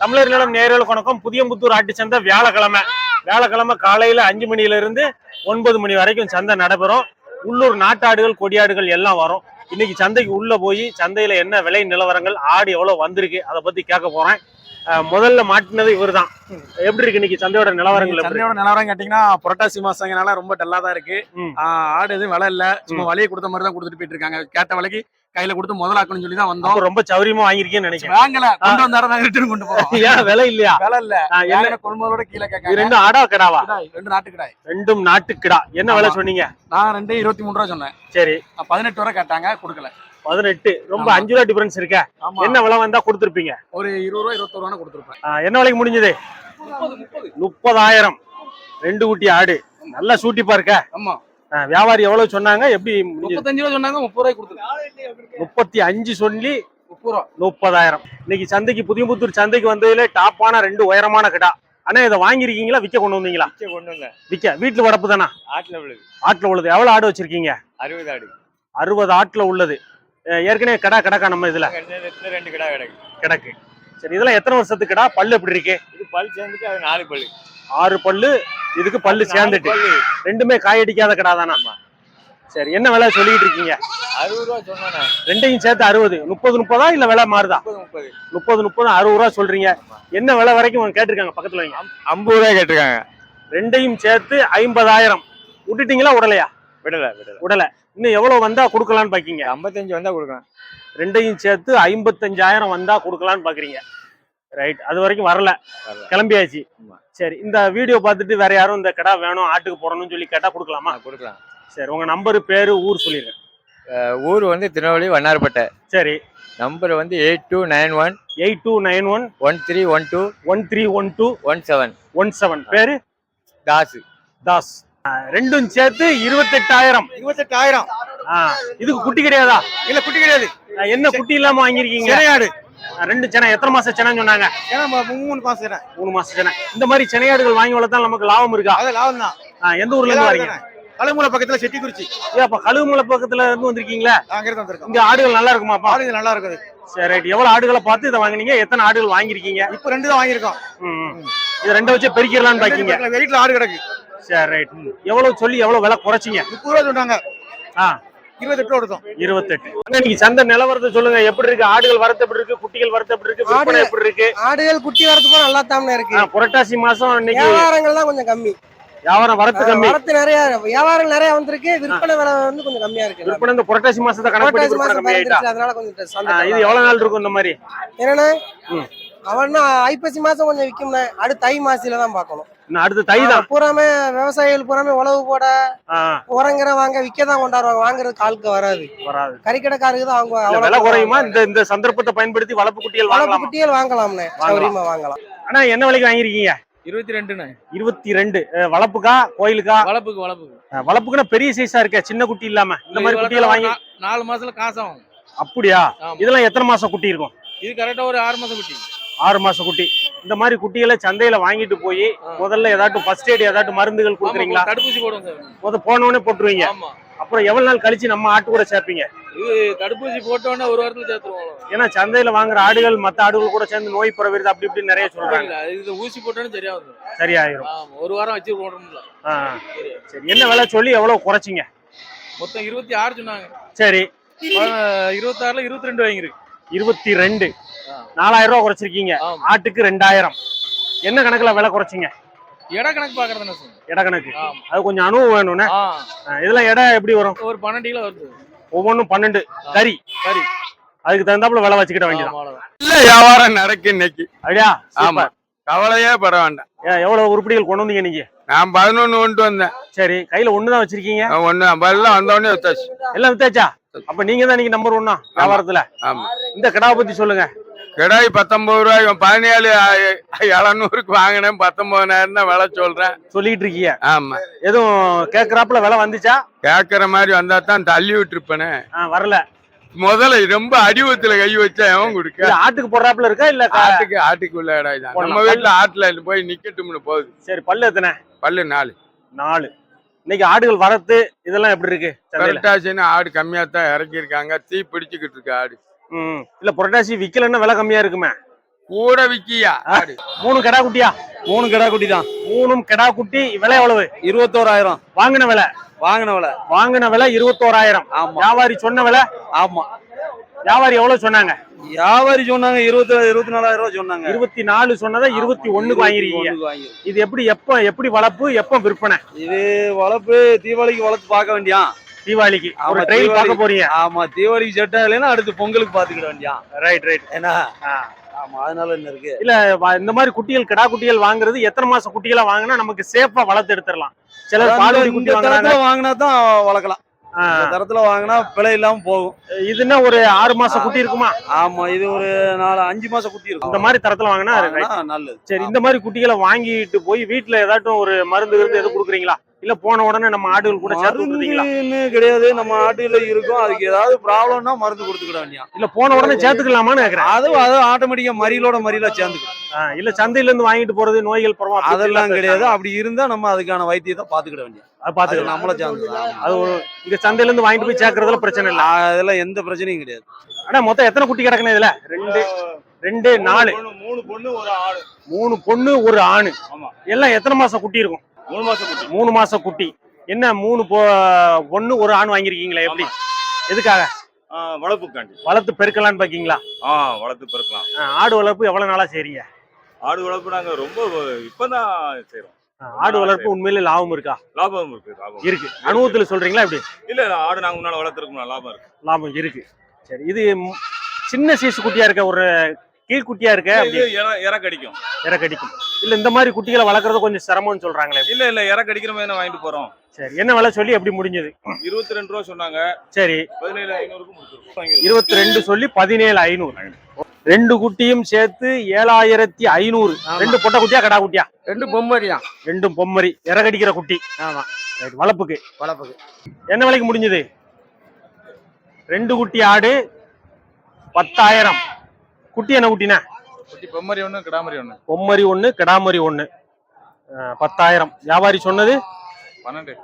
தமிழர் நிலம் நேரல் வணக்கம். புதியம்புத்தூர் ஆட்டு சந்தை வியாழக்கிழமை. வியாழக்கிழமை காலையில அஞ்சு மணில இருந்து ஒன்பது மணி வரைக்கும் சந்தை நடைபெறும். உள்ளூர் நாட்டாடுகள் கொடியாடுகள் எல்லாம் வரும். இன்னைக்கு சந்தைக்கு உள்ள போய் சந்தையில என்ன விலை நிலவரங்கள் ஆடு எவ்வளவு வந்திருக்கு அதை பத்தி கேட்க போறேன். முதல்ல மாட்டினது இவர்தான். எப்படி இருக்கு இன்னைக்கு சந்தையோட நிலவரங்கள் சந்தையோட நிலவரம் கேட்டீங்கன்னா புரட்டாசி மாசங்கனால ரொம்ப டல்லா தான் இருக்கு. ஆடு எதுவும் விலை இல்ல. சும்மா வலையை கொடுத்த மாதிரி தான் கொடுத்துட்டு போயிட்டு இருக்காங்க. கேட்ட விலைக்கு கையில கொடுத்து முதலாக்கணும்னு சொல்லி தான் வந்தோம். ரொம்ப சௌரியமா வாங்கியிருக்கேன்னு நினைக்கிறேன். வாங்கல. கொண்டு வந்தாரு நாங்க ரிட்டர்ன் கொண்டு போறோம். ஏன் விலை இல்லையா? விலை இல்ல. என்ன? கொள்முதலோட கீழே இது கேட்காங்க ரெண்டும் ஆடா கிடாவா? ரெண்டு நாட்டு கிடாய். ரெண்டும் நாட்டுக்கிடா என்ன விலை. சொன்னீங்க? நான் ரெண்டு இருபத்தி மூணு ரூபா சொன்னேன். சரி. பதினெட்டு வரை கேட்டாங்க கொடுக்கல. பதினெட்டு. ரொம்ப. அஞ்சு ரூபா டிஃபரன்ஸ் இருக்க. என்ன விலை வந்தா கொடுத்துருப்பீங்க? ஒரு இருபது ரூபா இருபத்தொரு ரூபா கொடுத்துருப்பேன். என்ன விலைக்கு முடிஞ்சது? முப்பதாயிரம். ரெண்டு குட்டி ஆடு. நல்லா சூட்டிப்பா இருக்க ஆமா. வியாபாரி எவ்வளவு சொன்னாங்க? எப்படி முப்பத்தஞ்சு ரூபா சொன்னாங்க முப்பது ரூபாய் கொடுத்துருக்கேன். முப்பத்தி அஞ்சு சொல்லி முப்பது ரூபா. முப்பதாயிரம். இன்னைக்கு சந்தைக்கு புதியபுத்தூர் சந்தைக்கு வந்ததுல டாப்பான ரெண்டு உயரமான கிடா. அண்ணா இதை வாங்கிருக்கீங்களா விற்க கொண்டு வந்தீங்களா? கொண்டு வந்தேன். விற்க. வீட்டுல வளர்ப்பு தானா? ஆட்டில் விழுது ஆட்டுல உள்ளது. எவ்வளவு ஆடு வச்சிருக்கீங்க? அறுபது ஆடு. அறுபது ஆட்டுல உள்ளது. ஏற்கனவே கடா கிடக்கா நம்ம இதுல. ரெண்டு கிடா கிடக்கு. கிடக்கு. சரி இதெல்லாம் எத்தனை வருஷத்துக்கு கிடா? பல்லு எப்படி இருக்கு? இது பல் சேர்ந்துட்டு அது நாலு பல்லு. ஆறு பல்லு இதுக்கு பல்லு சேர்ந்துட்டு. ரெண்டுமே காயடிக்காத கடா தானா? சரி என்ன விலை சொல்லிட்டு இருக்கீங்க? அறுபது ரூபா சொன்னானே? ரெண்டையும் சேர்த்து அறுபது. முப்பது முப்பதா இல்ல விலை மாறுதா? முப்பது முப்பது. முப்பது அறுபது ரூபா சொல்றீங்க. என்ன விலை வரைக்கும் கேட்டிருக்காங்க பக்கத்துல வைங்க. ஐம்பது ரூபா கேட்டிருக்காங்க. ரெண்டையும் சேர்த்து ஐம்பதாயிரம். விட்டுட்டீங்களா உடலையா விடல விடல. உடல இன்னும் எவ்வளவு வந்தா கொடுக்கலான்னு பாக்கீங்க? ஐம்பத்தஞ்சு வந்தா கொடுக்கலாம். ரெண்டையும் சேர்த்து ஐம்பத்தஞ்சாயிரம் வந்தா கொடுக்கலான்னு பாக்குறீங்க. ரைட் அது வரைக்கும் வரல. கிளம்பியாச்சு. சரி இந்த வீடியோ பார்த்துட்டு வேற யாரும் இந்த கடை வேணும் ஆட்டுக்கு போடணும்னு சொல்லி கேட்டா கொடுக்கலாமா? கொடுக்கலாம். சரி உங்க நம்பர் பேரு ஊர் அஹ் ஊர் வந்து திருநெல்வேலி வண்ணாரப்பேட்டை. சரி. நம்பர் வந்து eight two nine one eight two nine one one three one two one three one two one seven one seven பேரு? தாஸ். ஆ, ரெண்டும் சேர்த்து இருபத்தெட்டாயிரம். இருபத்தெட்டாயிரம். இதுக்கு குட்டி கிடையாதா? இல்ல குட்டி கிடையாது. என்ன குட்டி இல்லாம வாங்கிருக்கீங்க சிறையாடு ரெண்டு சென்னை எத்தனை மாசம் சென்னைன்னு சொன்னாங்க? ஏன்னா மூணு மாசம் சிறை மூணு மாசம் சென்னை. இந்த மாதிரி சென்னையாடுகள் வாங்கி வளர்த்தா நமக்கு லாபம் இருக்கா? அது லாபம் தான். எந்த ஊர்ல இருந்து வரீங்க? கழுமூலை பக்கத்துல செட்டிக்குறிச்சி. ஏன் அப்ப கழுவுமலை பக்கத்துல இருந்து வந்திருக்கீங்களா? அங்க இருந்து வந்திருக்கோம். இங்க ஆடுகள் நல்லா இருக்குமாப்பா? ஆடு நல்லா இருக்குது. சரி ரைட். எவ்வளவு ஆடுகளை பார்த்து இதை வாங்குனீங்க? எத்தனை ஆடுகள் வாங்கிருக்கீங்க இப்ப ரெண்டு தான் வாங்கியிருக்கோம். இது ரெண்டை வச்சு பெருக்கிடலாம்னு பாக்கீங்க. வீட்டுல ஆடு கிடக்கு. சரி ரைட் எவ்வளவு சொல்லி எவ்வளவு விலை குறைச்சிங்க? முப்பது ரூபா சொன்னாங்க ஆ. இருபத்தெட்டு இருபத்தெட்டு. இன்னைக்கு சந்தை நிலவரத்தை சொல்லுங்க. எப்படி இருக்கு? ஆடுகள் வரத்து எப்படி இருக்கு? குட்டிகள் வரத்து எப்படி இருக்கு? விற்பனை எப்படி இருக்கு? ஆடுகள் குட்டி வரதுக்கும் நல்லா தாம இருக்கு. புரட்டாசி மாசம் இன்னைக்கு வியாபாரங்கள் தான் கொஞ்சம் கம்மி. வியாபாரம் வரத்து கம்மி. வரத்து நிறைய வியாபாரம் நிறைய வந்திருக்கு. விற்பனை விலை வந்து கொஞ்சம் கம்மியா இருக்கு. விற்பனை இந்த புரட்டாசி மாசத்தை கணக்கு பண்ணி அதனால கொஞ்சம் இது எவ்வளவு நாள் இருக்கும் இந்த மாதிரி? என்னன்னா. அவன்னா ஐப்பசி மாசம் கொஞ்சம் விக்கும்ண்ணே அடுத்து தை மாசில தான் பார்க்கணும். அடுத்து தை தான். பூராமே விவசாயிகள் பூராமே உழவு போட உரங்கிற வாங்க விற்க தான் கொண்டாடுவாங்க. வாங்குறதுக்கு ஆளுக்கு வராது. வராது. கறிக்கடைக்காருக்கு தான் அவங்க விலை குறையுமா? இந்த இந்த சந்தர்ப்பத்தை பயன்படுத்தி வளர்ப்பு குட்டிகள் வளர்ப்பு குட்டிகள் வாங்கலாம்ண்ணே சௌரியமா வாங்கலாம். ஆனா என்ன விலைக்கு வாங்கிருக்கீங்க இருபத்தி ரெண்டுண்ணே இருபத்தி ரெண்டு அஹ், வளர்ப்புக்கா? கோயிலுக்கா? வளப்புக்கு வளப்புக்கு அஹ், வளர்ப்புக்குன்னா பெரிய சைஸா இருக்க. சின்ன குட்டி இல்லாம. இந்த மாதிரி குட்டிகளை வாங்கி நாலு மாசத்துல காசாகும் அப்படியா. இதெல்லாம் எத்தனை மாசம் குட்டி இருக்கும்? இது கரெக்டா ஒரு ஆறு மாசம் குட்டி. ஆறு மாசம் குட்டி. இந்த மாதிரி குட்டிகளை சந்தையில வாங்கிட்டு போய். முதல்ல ஏதாட்டும் ஃபர்ஸ்ட் எய்ட் ஏதாட்டும் மருந்துகள் கொடுக்குறீங்களா? தடுப்பூசி போடுவோம் சார். முத போனவொடனே போட்டுருவீங்க. அப்புறம் எவ்வளவு நாள் கழிச்சு நம்ம ஆட்டு கூட சேர்ப்பீங்க? இது தடுப்பூசி போட்டோன்னே ஒரு வாரத்துல சேர்த்துருவோம் ஏன்னா சந்தையில வாங்குற ஆடுகள் மத்த ஆடுகள் கூட சேர்ந்து நோய் பரவுறது அப்படி இப்படி நிறைய சொல்றாங்க. இது ஊசி போட்டோன்னே சரியாகும் சரியாயிரும். ஒரு வாரம் வச்சு போடணும்ல. சரி. என்ன விலை சொல்லி எவ்வளவு குறைச்சிங்க? மொத்தம் இருபத்தி ஆறு சொன்னாங்க. சரி. இருபத்தாறுல இருபத்தி ரெண்டு வாங்கிருக்கு இருபத்தி ரெண்டு. நாலாயிரம் ரூபாய் குறைச்சிருக்கீங்க. ஆட்டுக்கு ரெண்டாயிரம். என்ன கணக்குல விலை குறைச்சிங்க? இட கணக்கு பாக்குறதுன்னு சார் இட கணக்கு. அது கொஞ்சம் அனுபவம் வேணும்னே. இதெல்லாம் எடை எப்படி வரும்? ஒரு பன்னெண்டு கிலோ வருது. ஒவ்வொன்றும் பன்னெண்டு. கறி. சரி அதுக்கு தகுந்தாப்புல விலை வச்சுக்கிட்ட அவ்வளவுதான். இல்ல வியாபாரம் நடக்கு இன்னைக்கு. அப்படியா? ஆமா. கவலையே பட வேண்டாம். ஏன், எவ்வளவு உருப்படிகள் கொண்டு வந்தீங்க நீங்க? நான் பதினொன்னு கொண்டு வந்தேன். சரி கையில ஒண்ணுதான் வச்சிருக்கீங்க? ஒண்ணு எல்லாம் வந்தோடனே வித்தாச்சு எல்லாம் வித்தாச்சா? அப்ப நீங்க தான் நீங்க நம்பர் ஒன்னா வியாபாரத்துல? ஆமா. இந்த கடாவை பத்தி சொல்லுங்க. கிடாய் பத்தொன்பது ரூபாய் பதினேழு எழுநூறுக்கு வாங்கினேன். பத்தொன்பதாயிரம் தான் விலை சொல்றேன். சொல்லிட்டு இருக்கீங்க. ஆமா. எதுவும் கேக்குறாப்புல விலை வந்துச்சா? கேட்கற மாதிரி வந்தா தான் தள்ளி விட்டுருப்பேனே. வரல. முதல்ல ரொம்ப அடிவத்துல கை வச்சா எவன் கொடுக்க? ஆட்டுக்கு போடுறாப்புல இருக்கா இல்ல கா- ஆட்டுக்கு ஆட்டுக்குள்ள இடம் தான். நம்ம வீட்டுல ஆட்டுல போய் நிக்கட்டும்னு போகுது. சரி பல்லு எத்தனை? பல்லு நாலு. நாலு. இன்னைக்கு ஆடுகள் வரத்து இதெல்லாம் எப்படி இருக்கு? புரட்டாசின்னு ஆடு கம்மியா தான் இறக்கியிருக்காங்க. தீ பிடிச்சுக்கிட்டு இருக்கு ஆடு. இல்ல புரட்டாசி விக்கலன்னா விலை கம்மியா இருக்குமே. கூட விக்கியா? ஆடு. மூணு கிடா குட்டியா? மூணு கிடா குட்டி தான். மூணும் கிடா குட்டி விலை எவ்வளவு? இருபத்தோராயிரம். வாங்கின விலை? வாங்கின விலை. வாங்கின விலை இருபத்தோராயிரம். வியாபாரி சொன்ன விலை? ஆமா. வியாபாரி எவ்வளவு சொன்னாங்க? வியாபாரி சொன்னாங்க இருபத்தி இருபத்தி நாலாயிரம் ரூபாய் சொன்னாங்க. இருபத்தி நாலு சொன்னதை இருபத்தி ஒண்ணுக்கு வாங்கிருக்கீங்க. இது எப்படி எப்ப எப்படி வளர்ப்பு எப்ப விற்பனை? இது வளர்ப்பு தீபாவளிக்கு வளர்த்து பார்க்க வேண்டியான் தீபாவளிக்கு. ஒரு ட்ரெயில். பார்க்க போறீங்க. ஆமா தீபாவளிக்கு செட் ஆகலைன்னா அடுத்து பொங்கலுக்கு பாத்துக்கிட வேண்டியான் ரைட் ரைட் ஏன்னா ஆமா அதனால என்ன இருக்கு? இல்ல இந்த மாதிரி குட்டிகள் கிடா குட்டிகள் வாங்குறது எத்தனை மாசம் குட்டிகளா வாங்கினா நமக்கு சேஃபா வளர்த்து எடுத்துடலாம். சிலர் பாலுடி குட்டி வாங்கினா தான் வளர்க்கலாம். தரத்துல வாங்கினா பிழை இல்லாம போகும். இதுன்னா ஒரு ஆறு மாசம் குட்டி இருக்குமா? ஆமா இது ஒரு நாலு அஞ்சு மாசம் குட்டி இருக்கும். இந்த மாதிரி தரத்துல. வாங்கினா நல்லது. சரி இந்த மாதிரி குட்டிகளை வாங்கிட்டு போய் வீட்டுல ஏதாட்டும் ஒரு மருந்து இருந்து எதுவும் கொடுக்குறீங்களா? இல்ல போன உடனே நம்ம ஆடுகள் கூட மருந்துன்னு கிடையாது நம்ம ஆட்டுல இருக்கும். அதுக்கு ஏதாவது ப்ராப்ளம்னா மருந்து கொடுத்துக்கிட வேண்டியான் இல்ல போன உடனே சேர்த்துக்கலாமான்னு கேக்குறேன். அது அது ஆட்டோமேட்டிக்கா மறியலோட மறியலா சேர்ந்துக்கும். இல்ல சந்தையில இருந்து வாங்கிட்டு போறது நோய்கள் அப்படி அதெல்லாம் கிடையாது. அப்படி இருந்தா நம்ம அதுக்கான வைத்தியத்தை பாத்துக்கிட வேண்டியது. அது பாத்துக்கலாம் நம்மள சேர்ந்து அது இங்க சந்தையில இருந்து வாங்கிட்டு போய் சேர்க்கறதுல பிரச்சனை இல்ல. அதெல்லாம் எந்த பிரச்சனையும் கிடையாது. ஆனா மொத்தம் எத்தனை குட்டி கிடக்குன்னு இதுல? ரெண்டு ரெண்டு நாலு. மூணு பொண்ணு ஒரு ஆடு. மூணு பொண்ணு ஒரு ஆணு. ஆமா. எல்லாம் எத்தனை மாசம் குட்டி இருக்கும்? மூணு மாசம் குட்டி. மூணு மாசம் குட்டி. என்ன மூணு பொ- பொண்ணு ஒரு ஆண் வாங்கிருக்கீங்களா எப்படி? எதுக்காக? வளர்ப்புக்காண்டி. வளர்த்து பெருக்கலான்னு பாக்கீங்களா? ஆ வளர்த்து பிறக்கலாம் ஆ, ஆடு வளர்ப்பு எவ்வளவு நாளா செய்றீங்க? ஆடு வளர்ப்பு நாங்க ரொம்ப இப்பதான் செய்றோம். ஆ, ஆடு வளர்ப்பு உண்மையிலே லாபம் இருக்கா? லாபம் இருக்கு லாபம் இருக்கு. அனுபவத்துல சொல்றீங்களா எப்படி? இல்ல ஆடு நாங்க முன்னால வளர்த்துருக்கோம் லாபம் இருக்கு. லாபம் இருக்கு. சரி இது சின்ன சைஸ் குட்டியா இருக்க ஒரு கீழ்குட்டியா இருக்க அப்படி இது இற இற கடிக்கும் இற கடிக்கும் இல்ல இந்த மாதிரி குட்டிகளை வளர்க்கறது கொஞ்சம் சிரமம்னு சொல்றாங்களே. இல்ல இல்ல இற கடிக்கிற மாதிரி வாங்கிட்டு போறோம். சரி என்ன விலை சொல்லி எப்படி முடிஞ்சது? இருபத்தி ரெண்டு ரூபா சொன்னாங்க. சரி. பதினேழு ஐநூறுக்கு இருபத்தி ரெண்டு சொல்லி பதினேழு ஐநூறு. ரெண்டு குட்டியும் சேர்த்து ஏழாயிரத்தி ஐநூறு. ரெண்டு பொட்டை குட்டியா கடா குட்டியா? ரெண்டு பொம்மரி தான் ரெண்டும் பொம்மரி. இறகடிக்கிற குட்டி. ஆமா. Right, வளர்ப்புக்கு. வளர்ப்புக்கு. என்ன விலைக்கு முடிஞ்சது? ரெண்டு குட்டி ஆடு பத்தாயிரம். குட்டி என்ன குட்டினா? குட்டி பொம்மரி ஒன்று கிடாமரி ஒன்று பொம்மரி ஒண்ணு கிடாமரி ஒண்ணு. அஹ், பத்தாயிரம். வியாபாரி சொன்னது? பன்னெண்டு.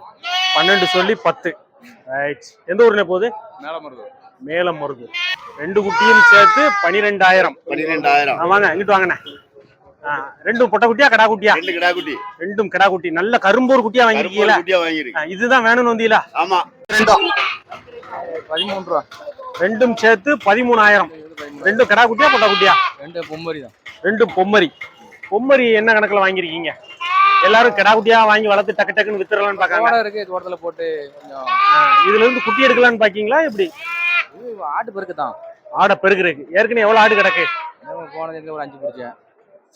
பன்னெண்டு சொல்லி பத்து. ரைட் எந்த ஊர்னே போகுது? மேலே மருது ரெண்டு குட்டியும் சேர்த்து பனிரெண்டாயிரம். பன்னிரெண்டாயிரம் ஆ, வாங்க இங்கிட்டு வாங்கண்ணே. ஆ, ரெண்டும் பொட்டை குட்டியா கடா குட்டியா? ரெண்டு கிடா குட்டி. ரெண்டும் கடா குட்டி. நல்ல கரும்பூர் குட்டியா வாங்கிருக்கீங்களா? குட்டியா வாங்கியிருக்கு. ஆ, இதுதான் வேணும்னு வந்தீங்களா? ஆமா. பதிமூணு ரூபா. ரெண்டும் சேர்த்து பதிமூணாயிரம். ரெண்டும் கடா குட்டியா பொட்டை குட்டியா? ரெண்டு பொம்மரி தான். ரெண்டும் பொம்மரி. பொம்மரி என்ன கணக்குல வாங்கிருக்கீங்க எல்லாரும் கிடா குட்டியா வாங்கி வளர்த்து டக்கு டக்குன்னு வித்துறலாம்னு பாக்காங்க இருக்கு தோட்டத்தில் போட்டு கொஞ்சம். இதுல இருந்து குட்டி எடுக்கலாம்னு பாக்கீங்களா எப்படி? ஆட்டு பெருக்கு தான். ஆடை பெருகுறதுக்கு ஏற்கனவே எவ்வளவு ஆடு கிடக்கு? போனது ஒரு அஞ்சு பிடிச்சேன்.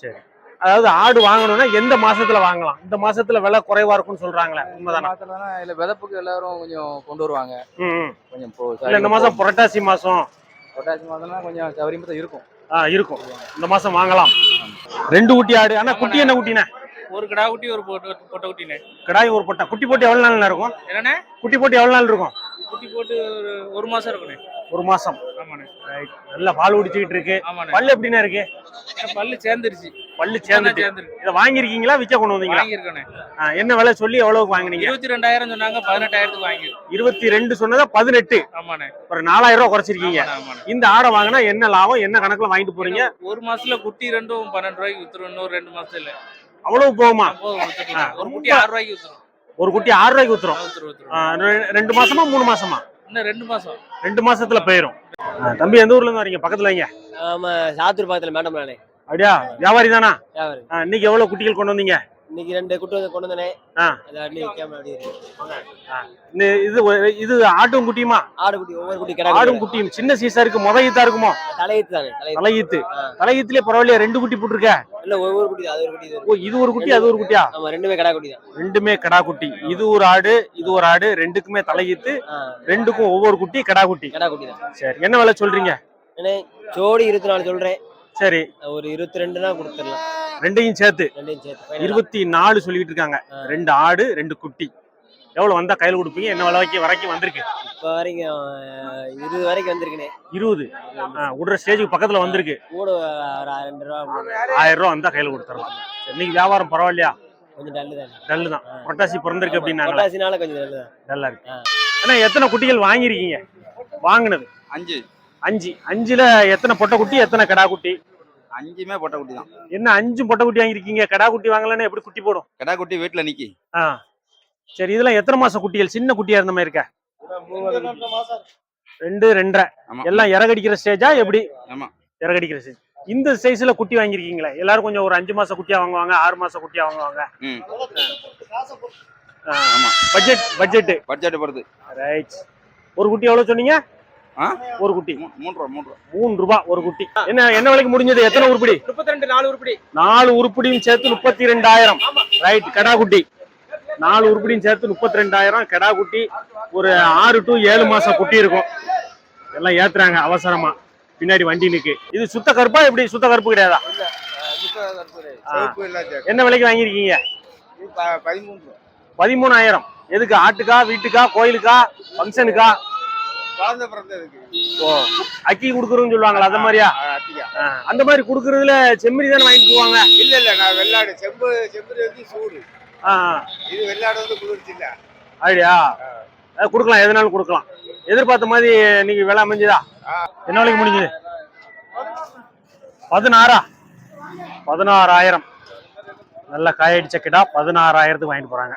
சரி. அதாவது ஆடு வாங்கணும்னா எந்த மாசத்துல வாங்கலாம்? இந்த மாசத்துல விலை குறைவா இருக்கும்னு சொல்றாங்களே உண்மைதானா? இல்ல விதப்புக்கு எல்லாரும் கொஞ்சம் கொண்டு வருவாங்க. கொஞ்சம் இந்த மாசம் புரட்டாசி மாசம். பொட்டாசி மாதம்னா கொஞ்சம் சௌரியமா தான் இருக்கும். ஆ இருக்கும். இந்த மாசம் வாங்கலாம். ரெண்டு குட்டி ஆடு. ஆனா குட்டி என்ன குட்டினே ஒரு கிடா குட்டி ஒரு பொட்டை பொட்டை குட்டினே கிடாய் ஒரு பொட்டை. குட்டி போட்டு எவ்வளவு நாள் இருக்கும்? என்னண்ணே? குட்டி போட்டு எவ்வளவு நாள் இருக்கும்? குட்டி போட்டு ஒரு ஒரு மாசம் இருக்குண்ணே. ஒரு மாசம். ஆமாண்ணே. நல்லா பால் குடிச்சிட்டு இருக்கு. பல்லு எப்படின்னா இருக்கு? பல்லு சேர்ந்துருச்சு. பல்லு சேர்ந்துருக்கு. இதை வாங்கியிருக்கீங்களா? விற்க கொண்டு வந்தீங்களா? என்ன விலை சொல்லி எவ்வளவுக்கு வாங்குனீங்க? இருபத்தி ரெண்டாயிரம் சொன்னாங்க பதினெட்டாயிரத்துக்கு வாங்கியிருக்கு இருபத்தி ரெண்டு சொன்னதா பதினெட்டு. ஆமாண்ணே. ஒரு நாலாயிரம் ரூபாய் குறைச்சிருக்கீங்க. இந்த ஆடை வாங்கினா என்ன லாபம்? என்ன கணக்குல வாங்கிட்டு போறீங்க? ஒரு மாசத்துல குட்டி ரெண்டும் பன்னெண்டு ரூபாய்க்கு வித்துரும். இன்னொரு ரெண்டு மாசத்துல அவ்வளவு போகுமா. ஒரு குட்டி ஆறு ரூபாய்க்கு வித்துரும். ஒரு குட்டி ஆறு ரூபாய்க்கு வித்துரும். ரெண்டு மாசமா மூணு மாசமா? இன்னும் ரெண்டு மாசம். ரெண்டு மாசத்துல போயிரும். தம்பி எந்த ஊர்ல இருந்து வரீங்க? பக்கத்துல வைங்க. ஆமா சாத்தூர் பக்கத்துல மேடம் நானே அப்படியா? வியாபாரி தானா? இன்னைக்கு எவ்வளவு குட்டிகள் கொண்டு வந்தீங்க? இன்னைக்கு ரெண்டு குட்டு வந்து கொண்டு வந்தனே. இருக்கு. இது இது ஆட்டும் குட்டியுமா? ஆடு குட்டி ஒவ்வொரு குட்டி கடை ஆடும் குட்டியும். சின்ன சீசா இருக்கு முத ஈத்தா இருக்குமோ? தலையீத்து. தானே தலையீத்து. தலையீத்துலயே பரவாயில்லையா? ரெண்டு குட்டி போட்டிருக்க? இல்ல ஒவ்வொரு குட்டி அது ஒரு குட்டி ஓ. இது ஒரு குட்டி அது ஒரு குட்டியா? ஆமா ரெண்டுமே கடை குட்டி தான். ரெண்டுமே கடா குட்டி. இது ஒரு ஆடு இது ஒரு ஆடு ரெண்டுக்குமே தலையீத்து. ரெண்டுக்கும் ஒவ்வொரு குட்டி கடா குட்டி. கடை குட்டி தான். சரி என்ன விலை சொல்றீங்க? ஜோடி இருபத்தி நாலு சொல்றேன். சரி. ஒரு இருபத்தி ரெண்டுனா கொடுத்துடலாம். ரெண்டையும் சேர்த்து. ரெண்டையும் சேர்த்து. இருபத்தி நாலு சொல்லிட்டு இருக்காங்க. ரெண்டு ஆடு ரெண்டு குட்டி. எவ்வளவு வந்தா கையில கொடுப்பீங்க? என்ன விலை வைக்க வரைக்கும் வந்திருக்கு? இப்ப வரைக்கும் இருபது வரைக்கும் வந்திருக்குனே இருபது. விடுற ஸ்டேஜுக்கு பக்கத்துல வந்திருக்கு. கூட ஒரு ரெண்டு ரூபா. ஆயிரம் ரூபா வந்தா கையில கொடுத்துறோம் இன்னைக்கு வியாபாரம் பரவாயில்லையா? கொஞ்சம் டல்லு தான் டல்லு தான் புரட்டாசி பிறந்திருக்கு அப்படின்னாங்களா? பொட்டாசினால கொஞ்சம் டல்லு தான் நல்லா இருக்கு. ஆனா எத்தனை குட்டிகள் வாங்கியிருக்கீங்க? வாங்கினது. அஞ்சு. அஞ்சு. அஞ்சுல எத்தனை பொட்டை குட்டி எத்தனை கடா குட்டி? அஞ்சுமே பொட்டை குட்டி தான். என்ன அஞ்சு பொட்டை குட்டி வாங்கியிருக்கீங்க? கடா குட்டி வாங்கலன்னா எப்படி குட்டி போடும்? கிடா குட்டி வீட்டுல நிக்கி. ஆ. சரி இதெல்லாம் எத்தனை மாசம் குட்டிகள்? சின்ன குட்டியா இருந்த மாதிரி இருக்க? ரெண்டு ரெண்டரை. எல்லாம் இறகடிக்கிற ஸ்டேஜா எப்படி? ஆமா. இறகடிக்கிற ஸ்டேஜ் இந்த சைஸ்ல குட்டி வாங்கியிருக்கீங்களே? எல்லாரும் கொஞ்சம் ஒரு அஞ்சு மாசம் குட்டியா வாங்குவாங்க ஆறு மாசம் குட்டியா வாங்குவாங்க? பட்ஜெட் பட்ஜெட் பட்ஜெட் பொறுத்து. ரைட் ஒரு குட்டி எவ்வளவு சொன்னீங்க? ஒரு குட்டி. மூணு ரூபா மூணு ரூபா மூணு ஒரு குட்டி. என்ன என்ன விலைக்கு முடிஞ்சது? எத்தனை உருப்படி? முப்பத்தி ரெண்டு நாலு உருப்படி. நாலு உருப்படியும் சேர்த்து முப்பத்தி ரெண்டாயிரம் ரைட் கடா குட்டி. நாலு உருப்படியும் சேர்த்து முப்பத்தி ரெண்டாயிரம் கடா குட்டி ஒரு ஆறு டு ஏழு மாசம் குட்டி இருக்கும். எல்லாம் ஏத்துறாங்க அவசரமா. பின்னாடி வண்டி நிக்கு. இது சுத்த கருப்பா எப்படி? சுத்த கருப்பு கிடையாதா. என்ன விலைக்கு வாங்கியிருக்கீங்க? பதிமூணாயிரம். எதுக்கு? ஆட்டுக்கா வீட்டுக்கா கோயிலுக்கா ஃபங்க்ஷனுக்கா குழந்தை பிறந்ததுக்கு ஓ அக்கி குடுக்குறோம்னு சொல்லுவாங்களா? அந்த மாதிரியா? ஆ, அந்த மாதிரி குடுக்குறதுல செம்மறி தானே வாங்கிட்டு போவாங்க? இல்ல இல்ல நான் வெள்ளாடு. செம்பு செம்பு வந்து சூடு. இது வெள்ளாடு வந்து குளிர்ச்சி இல்ல. அப்படியா? கொடுக்கலாம். எதுனாலும் கொடுக்கலாம். எதிர்பார்த்த மாதிரி நீங்க விலை அமைஞ்சுதா? என்ன விலைக்கு முடிஞ்சது? பதினாறா? பதினாறாயிரம். நல்ல காயடிச்ச கிடா பதினாறாயிரத்துக்கு வாங்கிட்டு போறாங்க.